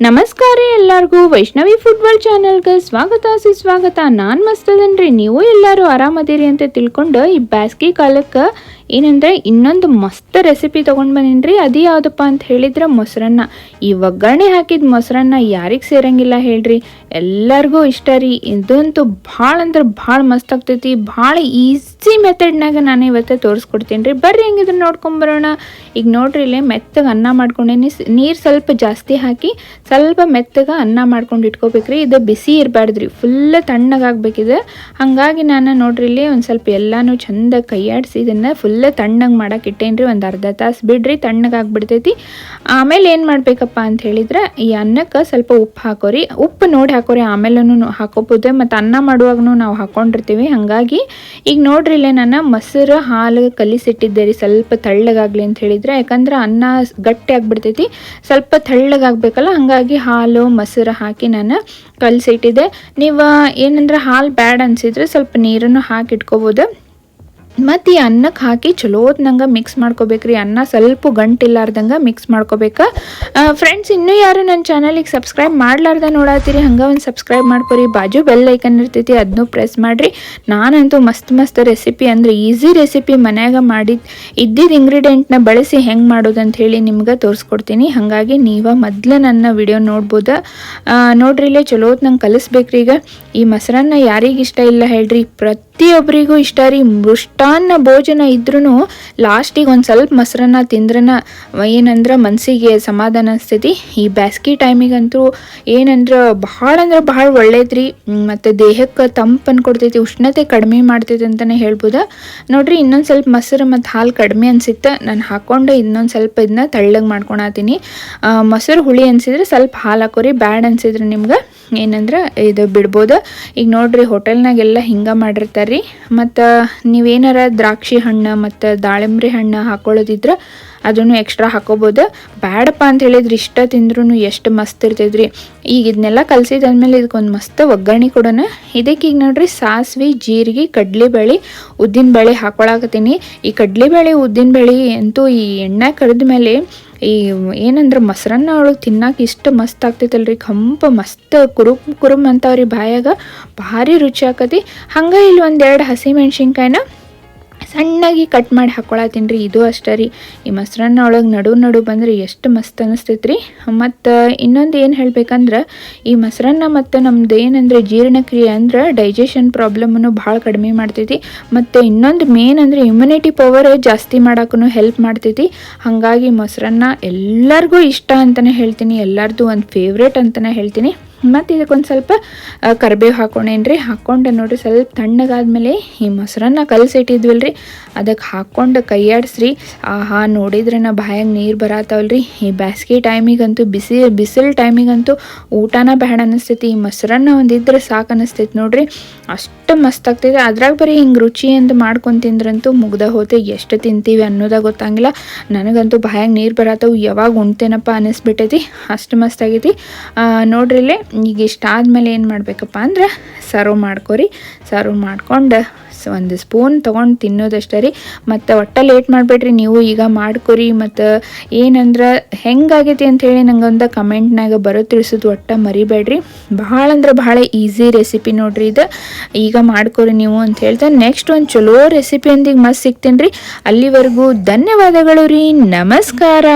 ನಮಸ್ಕಾರ ಎಲ್ಲರಿಗೂ. ವೈಷ್ಣವಿ ಫುಟ್ಬಾಲ್ ಚಾನಲ್ಗೆ ಸ್ವಾಗತ, ಸುಸ್ವಾಗತ. ನಾನು ಮಸ್ತದನ್ರಿ ನೀವು ಎಲ್ಲರೂ ಆರಾಮದಿರಿ ಅಂತ ತಿಳ್ಕೊಂಡು ಈ ಬ್ಯಾಸ್ಗೆ ಕಾಲಕ್ಕೆ ಏನಂದ್ರೆ ಇನ್ನೊಂದು ಮಸ್ತ್ ರೆಸಿಪಿ ತೊಗೊಂಡು ಬಂದಿನಿ ಅದು ಯಾವುದಪ್ಪ ಅಂತ ಹೇಳಿದ್ರೆ ಮೊಸರನ್ನ. ಈ ಒಗ್ಗರಣೆ ಹಾಕಿದ ಮೊಸರನ್ನ ಯಾರಿಗೆ ಸೇರಂಗಿಲ್ಲ ಹೇಳ್ರಿ. ಎಲ್ಲರಿಗೂ ಇಷ್ಟ ರೀ. ಇದಂತೂ ಭಾಳ ಅಂದ್ರೆ ಭಾಳ ಮಸ್ತ್ ಆಗ್ತೈತಿ. ಭಾಳ ಈಸಿ ಮೆಥಡ್ನಾಗ ನಾನು ಇವತ್ತು ತೋರಿಸ್ಕೊಡ್ತೀನಿ ರೀ. ಬರ್ರಿ ಹೆಂಗಿದ್ರೆ ನೋಡ್ಕೊಂಬರೋಣ ಈಗ ನೋಡ್ರಿ ಇಲ್ಲೇ ಮೆತ್ತಗೆ ಅನ್ನ ಮಾಡ್ಕೊಂಡೇನಿ. ನೀರು ಸ್ವಲ್ಪ ಜಾಸ್ತಿ ಹಾಕಿ ಸ್ವಲ್ಪ ಮೆತ್ತಗೆ ಅನ್ನ ಮಾಡ್ಕೊಂಡು ಇಟ್ಕೋಬೇಕ್ರಿ. ಇದು ಬಿಸಿ ಇರಬಾರ್ದ್ರಿ ಫುಲ್ ತಣ್ಣಗಾಗ್ಬೇಕಿದೆ. ಹಾಗಾಗಿ ನಾನು ನೋಡ್ರಿ ಇಲ್ಲಿ ಒಂದು ಸ್ವಲ್ಪ ಎಲ್ಲಾನು ಚಂದ ಕೈಯಾಡಿಸಿ ಇದನ್ನು ಫುಲ್ ತಣ್ಣಗೆ ಮಾಡಕ್ಕೆ ಇಟ್ಟೇನ್ರಿ, ಒಂದು ಅರ್ಧ ತಾಸು ಬಿಡ್ರಿ, ತಣ್ಣಗಾಗ್ಬಿಡ್ತೈತಿ. ಆಮೇಲೆ ಏನು ಮಾಡಬೇಕಪ್ಪ ಅಂತ ಹೇಳಿದ್ರೆ, ಈ ಅನ್ನಕ್ಕೆ ಸ್ವಲ್ಪ ಉಪ್ಪು ಹಾಕೋರಿ. ಉಪ್ಪು ನೋಡಿ ಹಾಕೋರಿ ಆಮೇಲೂ ಹಾಕೋಬೋದು ಮತ್ತು ಅನ್ನ ಮಾಡುವಾಗೂ ನಾವು ಹಾಕೊಂಡಿರ್ತೀವಿ. ಹಾಗಾಗಿ ಈಗ ನೋಡ್ರಿ ಇಲ್ಲೇ ನಾನು ಮೊಸರು, ಹಾಲು ಕಲಿಸಿಟ್ಟಿದ್ದೆ ರೀ ಸ್ವಲ್ಪ ತಳ್ಳಗಾಗಲಿ ಅಂತ ಹೇಳಿದ್ರೆ. ಯಾಕಂದ್ರೆ ಅನ್ನ ಗಟ್ಟಿ ಆಗ್ಬಿಡ್ತೈತಿ. ಸ್ವಲ್ಪ ತಳ್ಳಗಾಗಬೇಕಲ್ಲ, ಹಾಗಾಗಿ ಹಾಲು ಮೊಸರು ಹಾಕಿ ನಾನು ಕಲಸಿಟ್ಟಿದ್ದೆ. ನೀವು ಏನಂದ್ರೆ ಹಾಲು ಬ್ಯಾಡ್ ಅನಿಸಿದ್ರೆ ಸ್ವಲ್ಪ ನೀರನ್ನು ಹಾಕಿ ಇಟ್ಕೋಬೋದು ಮತ್ತು ಈ ಅನ್ನಕ್ಕೆ ಹಾಕಿ ಚಲೋತ್ನಂಗೆ ಮಿಕ್ಸ್ ಮಾಡ್ಕೋಬೇಕ್ರಿ ಅನ್ನ ಸ್ವಲ್ಪ ಗಂಟಿಲ್ಲಾರ್ದಂಗೆ ಮಿಕ್ಸ್ ಮಾಡ್ಕೋಬೇಕು. ಫ್ರೆಂಡ್ಸ್ ಇನ್ನೂ ಯಾರು ನನ್ನ ಚಾನಲಿಗೆ ಸಬ್ಸ್ಕ್ರೈಬ್ ಮಾಡ್ಲಾರ್ದ ನೋಡತ್ತೀರಿ ಹಂಗೆ ಒಂದು ಸಬ್ಸ್ಕ್ರೈಬ್ ಮಾಡ್ಕೊರಿ. ಬಾಜು ಬೆಲ್ ಐಕನ್ ಇರ್ತೈತಿ ಅದನ್ನು ಪ್ರೆಸ್ ಮಾಡಿರಿ. ನಾನಂತೂ ಮಸ್ತ್ ಮಸ್ತ್ ರೆಸಿಪಿ ಅಂದರೆ ಈಸಿ ರೆಸಿಪಿ ಮನ್ಯಾಗ ಮಾಡಿದ ಇದ್ದಿದ್ದ ಇಂಗ್ರೀಡಿಯೆಂಟ್ನ ಬಳಸಿ ಹೆಂಗೆ ಮಾಡೋದು ಅಂತ ಹೇಳಿ ನಿಮ್ಗೆ ತೋರಿಸ್ಕೊಡ್ತೀನಿ. ಹಾಗಾಗಿ ನೀವು ಮೊದಲು ನನ್ನ ವಿಡಿಯೋ ನೋಡ್ಬೋದು. ನೋಡ್ರಿ ಇಲ್ಲೇ ಚಲೋತ್ ಕಲಿಸ್ಬೇಕ್ರಿ ಈಗ ಈ ಮೊಸರನ್ನ ಯಾರಿಗೆ ಇಷ್ಟ ಇಲ್ಲ ಹೇಳ್ರಿ ಪ್ರತಿಯೊಬ್ಬರಿಗೂ ಇಷ್ಟ ರೀ. ಮೃಷ್ಟಾನ್ನ ಭೋಜನ ಇದ್ರೂ ಲಾಸ್ಟಿಗೆ ಒಂದು ಸ್ವಲ್ಪ ಮೊಸರನ್ನ ತಿಂದ್ರನ ಏನಂದ್ರೆ ಮನಸ್ಸಿಗೆ ಸಮಾಧಾನ ಅನಿಸ್ತೈತಿ. ಈ ಬ್ಯಾಸ್ಗಿ ಟೈಮಿಗಂತೂ ಏನಂದ್ರೆ ಭಾಳ ಅಂದ್ರೆ ಭಾಳ ಒಳ್ಳೇದ್ರಿ ಮತ್ತು ದೇಹಕ್ಕೆ ತಂಪನ್ನು ಕೊಡ್ತೈತಿ ಉಷ್ಣತೆ ಕಡಿಮೆ ಮಾಡ್ತೈತಿ ಅಂತಲೇ ಹೇಳ್ಬೋದು. ನೋಡ್ರಿ, ಇನ್ನೊಂದು ಸ್ವಲ್ಪ ಮೊಸರು ಮತ್ತು ಹಾಲು ಕಡಿಮೆ ಅನಿಸುತ್ತೆ, ನಾನು ಹಾಕ್ಕೊಂಡು ಇನ್ನೊಂದು ಸ್ವಲ್ಪ ಇದನ್ನ ತಳ್ಳಗೆ ಮಾಡ್ಕೊಳತೀನಿ ಮೊಸರು ಹುಳಿ ಅನಿಸಿದ್ರೆ ಸ್ವಲ್ಪ ಹಾಲು ಹಾಕೋರಿ, ಬ್ಯಾಡ್ ಅನಿಸಿದ್ರೆ ನಿಮ್ಗೆ ಏನಂದ್ರೆ ಇದು ಬಿಡ್ಬೋದು. ಈಗ ನೋಡ್ರಿ, ಹೋಟೆಲ್ನಾಗೆಲ್ಲ ಹಿಂಗೆ ಮಾಡಿರ್ತಾರೆ. ರೀ ಮತ್ತು ನೀವೇನಾರ ದ್ರಾಕ್ಷಿ ಹಣ್ಣು ಮತ್ತು ದಾಳಿಂಬ್ರಿ ಹಣ್ಣು ಹಾಕೊಳ್ಳೋದಿದ್ರೆ ಅದನ್ನು ಎಕ್ಸ್ಟ್ರಾ ಹಾಕೋಬೋದು. ಬ್ಯಾಡಪ್ಪ ಅಂತ ಹೇಳಿದ್ರೆ ಇಷ್ಟ ತಿಂದ್ರೂ ಎಷ್ಟು ಮಸ್ತ್ ಇರ್ತೈತ್ರಿ. ಈಗ ಇದನ್ನೆಲ್ಲ ಕಲಸಿದಾದ್ಮೇಲೆ ಇದಕ್ಕೊಂದು ಮಸ್ತ್ ಒಗ್ಗರಣೆ ಕೊಡೋಣ. ಇದಕ್ಕೆ ಈಗ ನೋಡ್ರಿ ಸಾಸಿವೆ, ಜೀರಿಗೆ, ಕಡಲೆಬೇಳೆ, ಉದ್ದಿನಬೇಳೆ ಹಾಕೊಳಕತ್ತೀನಿ. ಈ ಕಡಲೆಬೇಳೆ, ಉದ್ದಿನಬೇಳೆ ಅಂತೂ ಈ ಎಣ್ಣೆ ಕರೆದ ಮೇಲೆ ಈ ಏನಂದ್ರೆ ಮೊಸರನ್ನ ಒಳಗೆ ತಿನ್ನಕ್ಕೆ ಇಷ್ಟು ಮಸ್ತ್ ಆಗ್ತೈತಲ್ರಿ. ಕಂಪ ಮಸ್ತ್ ಕುರುಮ್ ಕುರುಮ್ ಅಂತವ್ರಿ ಬಾಯಾಗ. ಭಾರಿ ರುಚಿ ಆಕತಿ. ಹಂಗೆ ಇಲ್ಲಿ ಒಂದೆರಡು ಹಸಿ ಮೆಣಸಿನ್ಕಾಯಿನ ಸಣ್ಣಾಗಿ ಕಟ್ ಮಾಡಿ ಹಾಕ್ಕೊಳತ್ತೀನಿ ರೀ, ಇದು ಅಷ್ಟೇ ರೀ. ಈ ಮೊಸರನ್ನ ಒಳಗೆ ನಡು ನಡು ಬಂದ್ರೆ ಎಷ್ಟು ಮಸ್ತ್ ಅನಿಸ್ತೈತೆ ರೀ ಮತ್ತು ಇನ್ನೊಂದು ಏನು ಹೇಳ್ಬೇಕಂದ್ರೆ, ಈ ಮೊಸರನ್ನ ಮತ್ತು ನಮ್ದು ಏನಂದರೆ ಜೀರ್ಣಕ್ರಿಯೆ ಅಂದ್ರೆ ಡೈಜೆಷನ್ ಪ್ರಾಬ್ಲಮನ್ನು ಭಾಳ ಕಡಿಮೆ ಮಾಡ್ತೈತಿ. ಮತ್ತು ಇನ್ನೊಂದು ಮೇನ್ ಅಂದರೆ ಇಮ್ಯುನಿಟಿ ಪವರ್ ಜಾಸ್ತಿ ಮಾಡೋಕ್ಕೂ ಹೆಲ್ಪ್ ಮಾಡ್ತೈತಿ. ಹಾಗಾಗಿ ಮೊಸರನ್ನ ಎಲ್ಲರಿಗೂ ಇಷ್ಟ ಅಂತಲೇ ಹೇಳ್ತೀನಿ, ಎಲ್ಲರದು ಒಂದು ಫೇವ್ರೇಟ್ ಅಂತಲೇ ಹೇಳ್ತೀನಿ. ಮತ್ತು ಇದಕ್ಕೊಂದು ಸ್ವಲ್ಪ ಕರಿಬೇವು ಹಾಕೊಂಡೇನ್ರಿ? ಹಾಕ್ಕೊಂಡೆ ನೋಡಿರಿ, ಸ್ವಲ್ಪ ತಣ್ಣಗಾದ್ಮೇಲೆ ಈ ಮೊಸರನ್ನ ರೀ ಅದಕ್ಕೆ ಹಾಕ್ಕೊಂಡು ಕೈಯಾಡಿಸ್ರಿ ಆಹಾ, ನೋಡಿದ್ರೆ ನಾ ಬಾಯಾಗ ನೀರು ಬರತ್ತವಲ್ರಿ ಈ ಬ್ಯಾಸ್ಗೆ ಟೈಮಿಗಂತೂ, ಬಿಸಿ, ಬಿಸಿಲು ಟೈಮಿಗಂತೂ ಊಟನ ಬೇಡ ಅನ್ನಿಸ್ತೈತಿ ಈ ಮೊಸರನ್ನ ಒಂದಿದ್ರೆ ಸಾಕು ಅನ್ನಿಸ್ತೈತಿ ನೋಡ್ರಿ. ಅಷ್ಟು ಮಸ್ತ್ ಆಗ್ತೈತೆ. ಅದ್ರಾಗ ಬರೀ ಹಿಂಗೆ ರುಚಿ ಅಂತ ಮಾಡ್ಕೊಂಡು ತಿಂದ್ರಂತೂ ಮುಗ್ದ ಹೋತೆ. ಎಷ್ಟು ತಿಂತೀವಿ ಅನ್ನೋದಾಗ ಗೊತ್ತಾಗಿಲ್ಲ. ನನಗಂತೂ ಬಾಯಾಗ ನೀರು ಬರತ್ತವು ಯಾವಾಗ ಉಣ್ತೇನಪ್ಪ ಅನ್ನಿಸ್ಬಿಟ್ಟೈತಿ ಅಷ್ಟು ಮಸ್ತ್ ಆಗೈತಿ. ನೋಡ್ರಿಲ್ಲೇ ಈಗ ಇಷ್ಟ ಆದಮೇಲೆ ಏನು ಮಾಡಬೇಕಪ್ಪ ಅಂದ್ರೆ ಸರ್ವ್ ಮಾಡ್ಕೊರಿ. ಸರ್ವ್ ಮಾಡ್ಕೊಂಡು ಒಂದು ಸ್ಪೂನ್ ತೊಗೊಂಡು ತಿನ್ನೋದಷ್ಟೇ ರೀ. ಮತ್ತು ಒಟ್ಟ ಲೇಟ್ ಮಾಡಬೇಡ್ರಿ, ನೀವು ಈಗ ಮಾಡ್ಕೊರಿ. ಮತ್ತು ಏನಂದ್ರೆ ಹೆಂಗಾಗೈತಿ ಅಂಥೇಳಿ ನಂಗೆ ಒಂದು ಕಮೆಂಟ್ನಾಗ ಬರೋ ತಿಳಿಸೋದು ಒಟ್ಟ ಮರಿಬೇಡ್ರಿ. ಭಾಳ ಅಂದ್ರೆ ಭಾಳ ಈಸಿ ರೆಸಿಪಿ ನೋಡ್ರಿ ಇದು. ಈಗ ಮಾಡ್ಕೊರಿ ನೀವು ಅಂತ ಹೇಳ್ತಾ ನೆಕ್ಸ್ಟ್ ಒಂದು ಚಲೋ ರೆಸಿಪಿ ಅಂದಿಗೆ ಮಸ್ತ್ ಸಿಗ್ತೀನಿ ರೀ ಅಲ್ಲಿವರೆಗೂ ಧನ್ಯವಾದಗಳು ರೀ. ನಮಸ್ಕಾರ.